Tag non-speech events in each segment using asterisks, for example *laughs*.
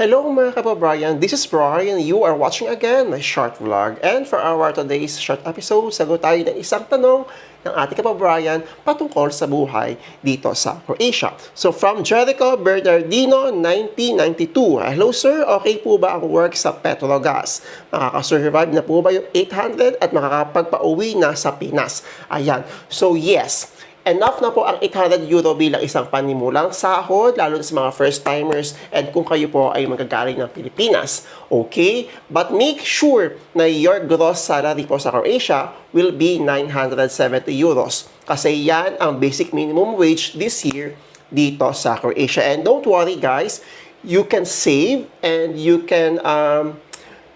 Hello mga kapabrian, this is Brian. You are watching again my short vlog. And for our today's short episode, sagot tayo ng isang tanong ng ating kapabrian patungkol sa buhay dito sa Croatia. So from Jericho Bernardino, 1992. Hello sir, okay po ba ang work sa Petrogas? Makakasurvive na po ba yung 800 at makakapagpa-uwi na sa Pinas? Ayan. So yes, enough na po ang 800 euro bilang isang panimulang sahod, lalo sa mga first-timers and kung kayo po ay magagaling ng Pilipinas. Okay? But make sure na your gross salary po sa Croatia will be 970 euros. Kasi yan ang basic minimum wage this year dito sa Croatia. And don't worry guys, you can save and you can um,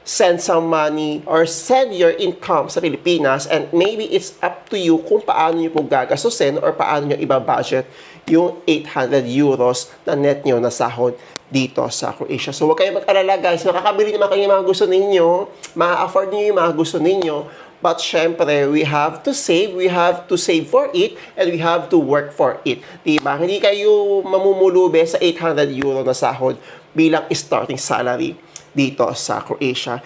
send some money or send your income sa Pilipinas and maybe it's up to you kung paano nyo po gagastusin or paano nyo ibabudget yung 800 euros na net nyo na sahod dito sa Croatia. So huwag kayo mag-alala guys, makakabili naman kayo ng mga gusto ninyo, ma-afford nyo yung mga gusto ninyo, But syempre, we have to save, we have to save for it, and we have to work for it. Diba? Hindi kayo mamumulube sa 800 euro na sahod bilang starting salary dito sa Croatia.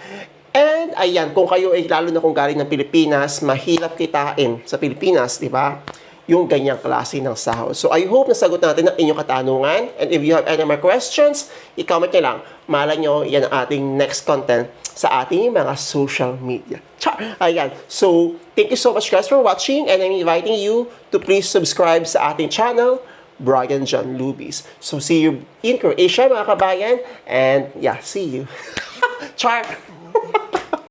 And ayan, kung kayo ay lalo na kung galing ng Pilipinas, mahirap kitain sa Pilipinas, di ba? Yung ganyang klase ng sahod. So I hope nasagot natin ang inyong katanungan. And if you have any more questions, i-comment nyo lang. Malay nyo, yan ang ating next content sa ating mga social media. Char! Ayan. So, thank you so much guys for watching and I'm inviting you to please subscribe sa ating channel, Brian John Lubis. So, see you in Croatia mga kabayan and yeah, see you. *laughs* Char!